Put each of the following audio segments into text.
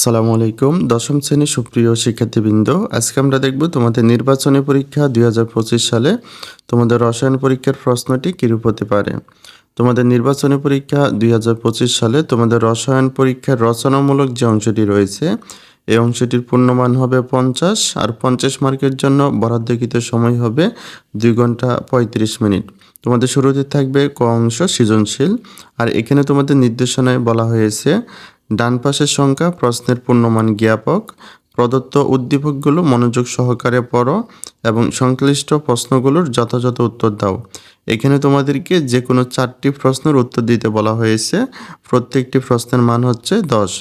আসসালামু আলাইকুম। দশম শ্রেণির সুপ্রিয় শিক্ষার্থীবৃন্দ, আজকে আমরা দেখব তোমাদের নির্বাচনী পরীক্ষা দুই হাজার পঁচিশ সালে তোমাদের রসায়ন পরীক্ষার প্রশ্নটি কীরূপ হতে পারে। তোমাদের নির্বাচনী পরীক্ষা দুই হাজার পঁচিশ সালে তোমাদের রসায়ন পরীক্ষার রচনামূলক যে অংশটি রয়েছে, এই অংশটির পূর্ণমান হবে পঞ্চাশ, আর পঞ্চাশ মার্কের জন্য বরাদ্দকৃত সময় হবে দুই ঘণ্টা পঁয়ত্রিশ মিনিট। তোমাদের শুরুতে থাকবে ক অংশ সৃজনশীল, আর এখানে তোমাদের নির্দেশনায় বলা হয়েছে ডান পাশের সংখ্যা, প্রশ্নের পূর্ণমান জ্ঞাপক, প্রদত্ত উদ্দীপকগুলো মনোযোগ সহকারে পড়ো এবং সংশ্লিষ্ট প্রশ্নগুলোর যথাযথ উত্তর দাও। এখানে তোমাদেরকে যে কোনো চারটি প্রশ্নের উত্তর দিতে বলা হয়েছে। প্রত্যেকটি প্রশ্নের মান হচ্ছে দশ।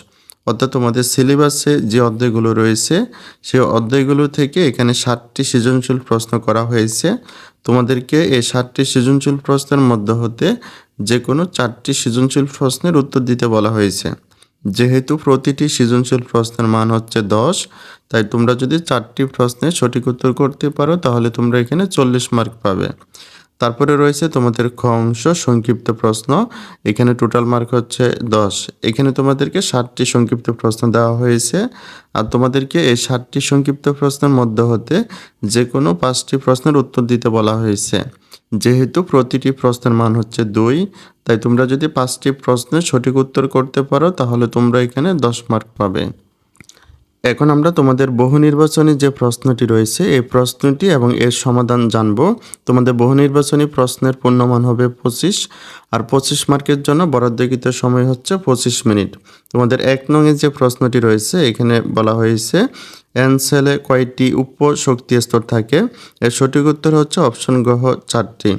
অর্থাৎ তোমাদের সিলেবাসে যে অধ্যায়গুলো রয়েছে, সেই অধ্যায়গুলো থেকে এখানে ষাটটি সৃজনশীল প্রশ্ন করা হয়েছে। তোমাদেরকে এই ষাটটি সৃজনশীল প্রশ্নের মধ্যে হতে যে কোনো চারটি সৃজনশীল প্রশ্নের উত্তর দিতে বলা হয়েছে। যেহেতু প্রতিটি সৃজনশীল প্রশ্নের মান হচ্ছে দশ, তাই তোমরা যদি চারটি প্রশ্নের সঠিক উত্তর করতে পারো, তাহলে তোমরা এখানে চল্লিশ মার্ক পাবে। তারপরে রয়েছে তোমাদের খ অংশ সংক্ষিপ্ত প্রশ্ন। এখানে টোটাল মার্ক হচ্ছে দশ। এখানে তোমাদেরকে ষাটটি সংক্ষিপ্ত প্রশ্ন দেওয়া হয়েছে। আর তোমাদেরকে এই ষাটটি সংক্ষিপ্ত প্রশ্নের মধ্যে হতে যে কোনো পাঁচটি প্রশ্নের উত্তর দিতে বলা হয়েছে। যেহেতু প্রতিটি প্রশ্নের মান হচ্ছে দুই, তাই তোমরা যদি পাঁচটি প্রশ্নের সঠিক উত্তর করতে পারো, তাহলে তোমরা এখানে দশ মার্ক পাবে। এখন আমরা তোমাদের বহু নির্বাচনী যে প্রশ্নটি রয়েছে, এই প্রশ্নটি এবং এর সমাধান জানব। তোমাদের বহু নির্বাচনী প্রশ্নের পূর্ণমান হবে পঁচিশ, আর পঁচিশ মার্কের জন্য বরাদ্দকৃত সময় হচ্ছে পঁচিশ মিনিট। তোমাদের এক নঙে যে প্রশ্নটি রয়েছে, এখানে বলা হয়েছে এন সেলে কয়টি উপ শক্তি স্তর থাকে? এর সঠিক উত্তর হচ্ছে অপশন গ্রহ চারটি।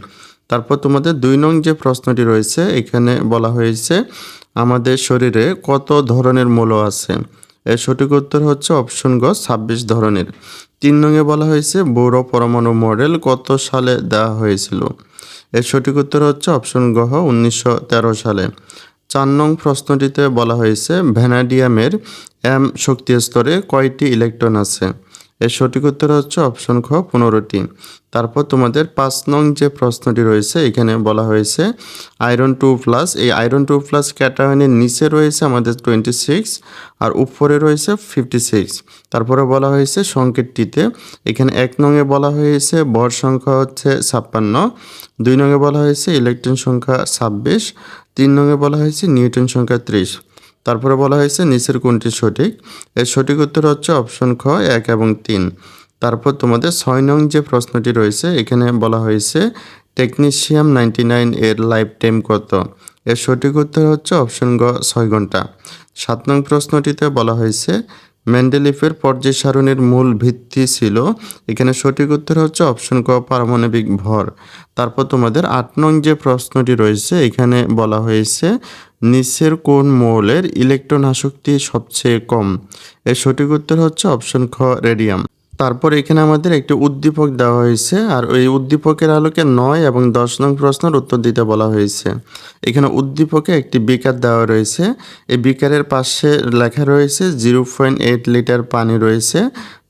তারপর তোমাদের দুই নং যে প্রশ্নটি রয়েছে, এখানে বলা হয়েছে, আমাদের শরীরে কত ধরনের মূল আছে? এর সঠিক উত্তর হচ্ছে অপশন গ, ছাব্বিশ ধরনের। তিন নঙে বলা হয়েছে, বৌর পরমাণু মডেল কত সালে দেওয়া হয়েছিল? এর সঠিক উত্তর হচ্ছে অপশন গহ উনিশশো সালে। চার নং প্রশ্নটিতে বলা হয়েছে ভ্যানাডিয়ামের এম শক্তি স্তরে কয়টি ইলেকট্রন আছে? এর সঠিক উত্তর হচ্ছে অপশন খ, পনেরোটি। তারপর তোমাদের পাঁচ নং যে প্রশ্নটি রয়েছে, এখানে বলা হয়েছে আয়রন টু প্লাস এই আয়রন টু প্লাস ক্যাটায়নের নিচে রয়েছে আমাদের টোয়েন্টি সিক্স আর উপরে রয়েছে ফিফটি সিক্স তারপরে বলা হয়েছে সংকেতটিতে, এখানে এক নংয়ে বলা হয়েছে বর সংখ্যা হচ্ছে ছাপ্পান্ন, দুই নংয়ে বলা হয়েছে ইলেকট্রন সংখ্যা ছাব্বিশ, তিন নঙে বলা হয়েছে নিউটন সংখ্যা ত্রিশ। তারপরে বলা হয়েছে নিচের কোনটি সঠিক? এর সঠিক উত্তর হচ্ছে অপশন খ, এক এবং তিন। তারপর তোমাদের ছয় নং যে প্রশ্নটি রয়েছে, এখানে বলা হয়েছে টেকনিশিয়াম নাইনটি নাইন এর লাইফ টাইম কত? এর সঠিক উত্তর হচ্ছে অপশন গ, ছয় ঘণ্টা। সাত নং প্রশ্নটিতে বলা হয়েছে ম্যান্ডেলিফের পর্যায় সারণীর মূল ভিত্তি ছিল, এখানে সঠিক উত্তর হচ্ছে অপশন ক, পারমাণবিক ভর। তারপর তোমাদের আট নং যে প্রশ্নটি রয়েছে, এখানে বলা হয়েছে, নিচের কোন মৌলের ইলেকট্রন আসক্তি সবচেয়ে কম? এর সঠিক উত্তর হচ্ছে অপশন খ, রেডিয়াম। তারপর এখানে আমাদের একটি উদ্দীপক দেওয়া হয়েছে, আর ওই উদ্দীপকের আলোকে নয় এবং দশ নং প্রশ্নের উত্তর দিতে বলা হয়েছে। এখানে উদ্দীপকে একটি বিকার দেওয়া রয়েছে। এই বিকারের পাশে লেখা রয়েছে, জিরো পয়েন্ট এইট লিটার পানি রয়েছে,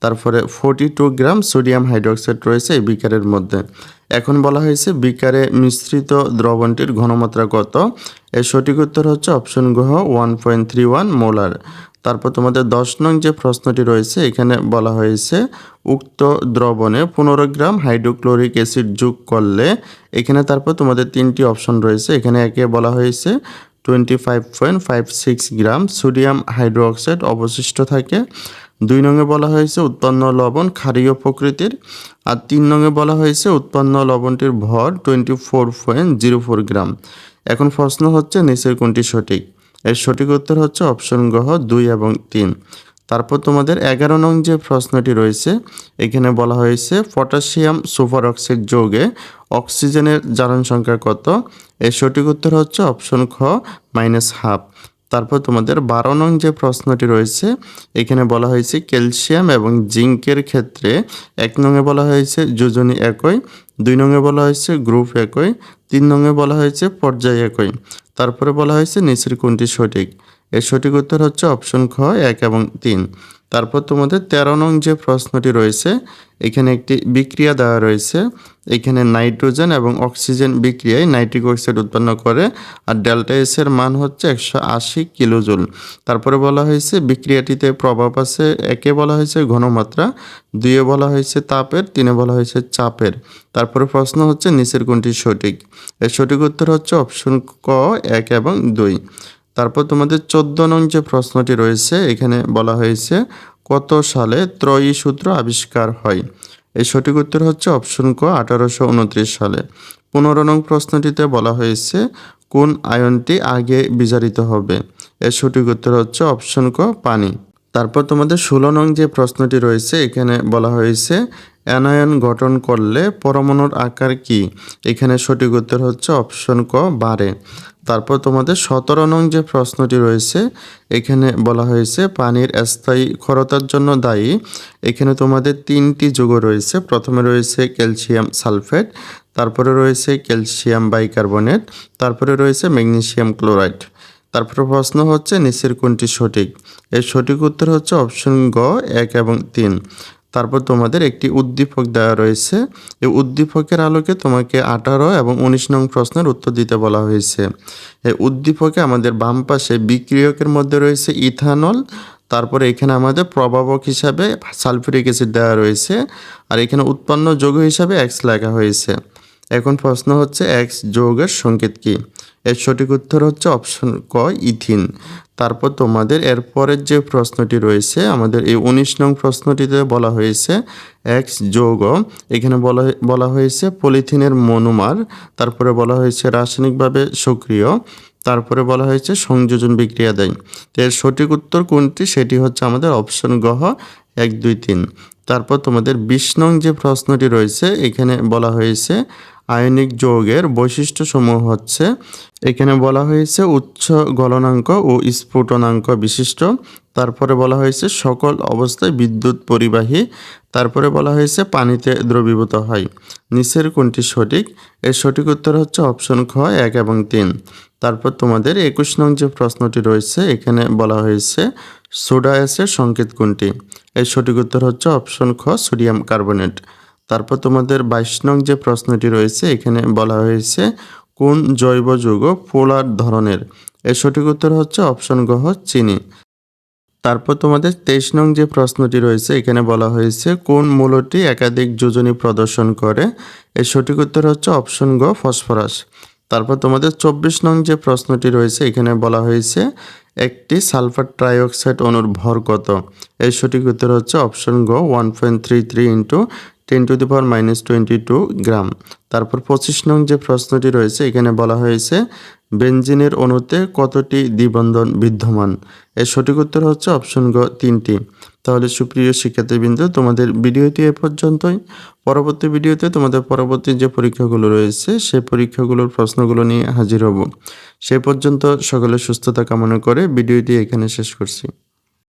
তারপরে forty two gram sodium hydroxide রয়েছে এই বিকারের মধ্যে। এখন বলা হয়েছে, বিকারে মিশ্রিত দ্রবণটির ঘনমাত্রা কত? এর সঠিক উত্তর হচ্ছে অপশন গ্রহ one point three one molar. তারপর তোমাদের দশ নং যে প্রশ্নটি রয়েছে, এখানে বলা হয়েছে, উক্ত দ্রবণে পনেরো গ্রাম হাইড্রোক্লোরিক অ্যাসিড যোগ করলে, এখানে তারপর তোমাদের তিনটি অপশন রয়েছে, এখানে একে বলা হয়েছে twenty five point five six gram sodium hydroxide অবশিষ্ট থাকে, দুই নঙে বলা হয়েছে উৎপন্ন লবণ ক্ষারীয় প্রকৃতির, আর তিন নঙে বলা হয়েছে উৎপন্ন লবণটির ভর twenty four point zero four gram. এখন প্রশ্ন হচ্ছে, নিচের কোনটি সঠিক? এর সঠিক উত্তর হচ্ছে অপশন গ্রহ দুই এবং তিন। তারপর তোমাদের এগারো নং যে প্রশ্নটি রয়েছে, এখানে বলা হয়েছে, পটাশিয়াম সুপার অক্সাইড যৌগে অক্সিজেনের জারণ সংখ্যা কত? এর সঠিক উত্তর হচ্ছে অপশন খ, মাইনাস হাফ। তারপর তোমাদের বারো নং যে প্রশ্নটি রয়েছে, এখানে বলা হয়েছে ক্যালসিয়াম এবং জিঙ্কের ক্ষেত্রে এক নঙে বলা হয়েছে যোজনী একই। দুই নঙে বলা হয়েছে গ্রুপ একই, তিন নঙে বলা হয়েছে পর্যায় একই। তারপরে বলা হয়েছে নিচের কোনটি সঠিক? এর সঠিক উত্তর হচ্ছে অপশন খ, এক এবং তিন। তারপর তোমাদের তেরো নং যে প্রশ্নটি রয়েছে, এখানে একটি বিক্রিয়া দেওয়া রয়েছে। এখানে নাইট্রোজেন এবং অক্সিজেন বিক্রিয়ায় নাইট্রিক অক্সাইড উৎপন্ন করে আর ডেল্টা এস এর মান হচ্ছে একশো আশি কিলোজুল। তারপরে বলা হয়েছে বিক্রিয়াটিতে প্রভাব আছে একে বলা হয়েছে ঘনমাত্রা, দুইয়ে বলা হয়েছে তাপের, তিনে বলা হয়েছে চাপের। তারপরে প্রশ্ন হচ্ছে নিচের কোনটি সঠিক? এর সঠিক উত্তর হচ্ছে অপশন ক, এক এবং দুই। তারপর তোমাদের চোদ্দ নং যে প্রশ্নটি রয়েছে, এখানে বলা হয়েছে, কত সালে ত্রয়ী সূত্র আবিষ্কার হয়? এই সঠিক উত্তর হচ্ছে অপশন ক, আঠারোশো উনত্রিশ সালে। পনেরো নং প্রশ্নটিতে বলা হয়েছে, কোন আয়নটি আগে বিজারিত হবে? এর সঠিক উত্তর হচ্ছে অপশন ক, পানি। তারপর তোমাদের ষোলো নং যে প্রশ্নটি রয়েছে, এখানে বলা হয়েছে অ্যানায়ন গঠন করলে পরমাণুর আকার কি? এখানে সঠিক উত্তর হচ্ছে অপশন ক বাড়ে তারপর তোমাদের সতেরো নং যে প্রশ্নটি রয়েছে, এখানে বলা হয়েছে পানির স্থায়ী ক্ষরতার জন্য দায়ী। এখানে তোমাদের তিনটি যুগ রয়েছে। প্রথমে রয়েছে ক্যালসিয়াম সালফেট, তারপরে রয়েছে ক্যালসিয়াম বাইকার্বনেট, তারপরে রয়েছে ম্যাগনেসিয়াম ক্লোরাইড। তারপরে প্রশ্ন হচ্ছে নিচের কোনটি সঠিক? এর সঠিক উত্তর হচ্ছে অপশন গ, এক এবং তিন। তারপর তোমাদের একটি উদ্দীপক দেওয়া রয়েছে। এই উদ্দীপকের আলোকে তোমাকে আঠারো এবং উনিশ নং প্রশ্নের উত্তর দিতে বলা হয়েছে। এই উদ্দীপকে আমাদের বাম পাশে বিক্রিয়কের মধ্যে রয়েছে ইথানল, তারপরে এখানে আমাদের প্রভাবক হিসাবে সালফিউরিক অ্যাসিড দেওয়া রয়েছে, আর এখানে উৎপন্ন যৌগ হিসাবে এক্স লেখা হয়েছে। এখন প্রশ্ন হচ্ছে এক্স যৌগের সংকেত কি? এর সঠিক উত্তর হচ্ছে অপশন ক, ইথিন। তারপর তোমাদের এরপরের যে প্রশ্নটি রয়েছে, আমাদের এই উনিশ নং প্রশ্নটিতে বলা হয়েছে এক্স যৌগ এখানে বলা বলা হয়েছে পলিথিনের মনোমার, তারপরে বলা হয়েছে রাসায়নিকভাবে সক্রিয়, তারপরে বলা হয়েছে সংযোজন বিক্রিয়া দেয়। তো এর সঠিক উত্তর কোনটি? সেটি হচ্ছে আমাদের অপশন গহ এক, দুই, তিন। তারপর তোমাদের বিশ নং যে প্রশ্নটি রয়েছে, এখানে বলা হয়েছে আয়নিক যৌগের বৈশিষ্ট্যসমূহ হচ্ছে, এখানে বলা হয়েছে উচ্চ গলনাঙ্ক ও স্ফুটনাঙ্ক বিশিষ্ট, তারপরে বলা হয়েছে সকল অবস্থায় বিদ্যুৎ পরিবাহী, তারপরে বলা হয়েছে পানিতে দ্রবীভূত হয়। নিচের কোনটি সঠিক? এর সঠিক উত্তর হচ্ছে অপশন খ, এক এবং তিন। তারপর তোমাদের একুশ নং যে প্রশ্নটি রয়েছে, এখানে বলা হয়েছে সোডা অ্যাসের সংকেত কোনটি? এর সঠিক উত্তর হচ্ছে অপশন খ, সোডিয়াম কার্বনেট। তারপর তোমাদের বাইশ নং যে প্রশ্নটি রয়েছে, এখানে বলা হয়েছে, কোন জৈব যৌগ পোলার ধরনের? এর সঠিক উত্তর হচ্ছে অপশন গহ চিনি। তারপর তোমাদের তেইশ নং যে প্রশ্নটি রয়েছে, এখানে বলা হয়েছে, কোন মূলটি একাধিক যোজনী প্রদর্শন করে? এর সঠিক উত্তর হচ্ছে অপশন গ, ফসফরাস। তারপর তোমাদের চব্বিশ নং যে প্রশ্নটি রয়েছে, এখানে বলা হয়েছে, একটি সালফার ট্রাইঅক্সাইড অণুর ভর কত? এর সঠিক উত্তর হচ্ছে অপশন গ, one point three three into ten to the power minus twenty two gram তারপর পঁচিশ নং যে প্রশ্নটি রয়েছে, এখানে বলা হয়েছে বেঞ্জিনের অণুতে কতটি দ্বিবন্ধন বিদ্যমান? এর সঠিক উত্তর হচ্ছে অপশন গ, তিনটি। তাহলে সুপ্রিয় শিক্ষার্থীবৃন্দ, তোমাদের ভিডিওটি এ পর্যন্তই। পরবর্তী ভিডিওতে তোমাদের পরবর্তী যে পরীক্ষাগুলো রয়েছে সেই পরীক্ষাগুলোর প্রশ্নগুলো নিয়ে হাজির হব। সে পর্যন্ত সকলে সুস্থতা কামনা করে ভিডিওটি এখানে শেষ করছি।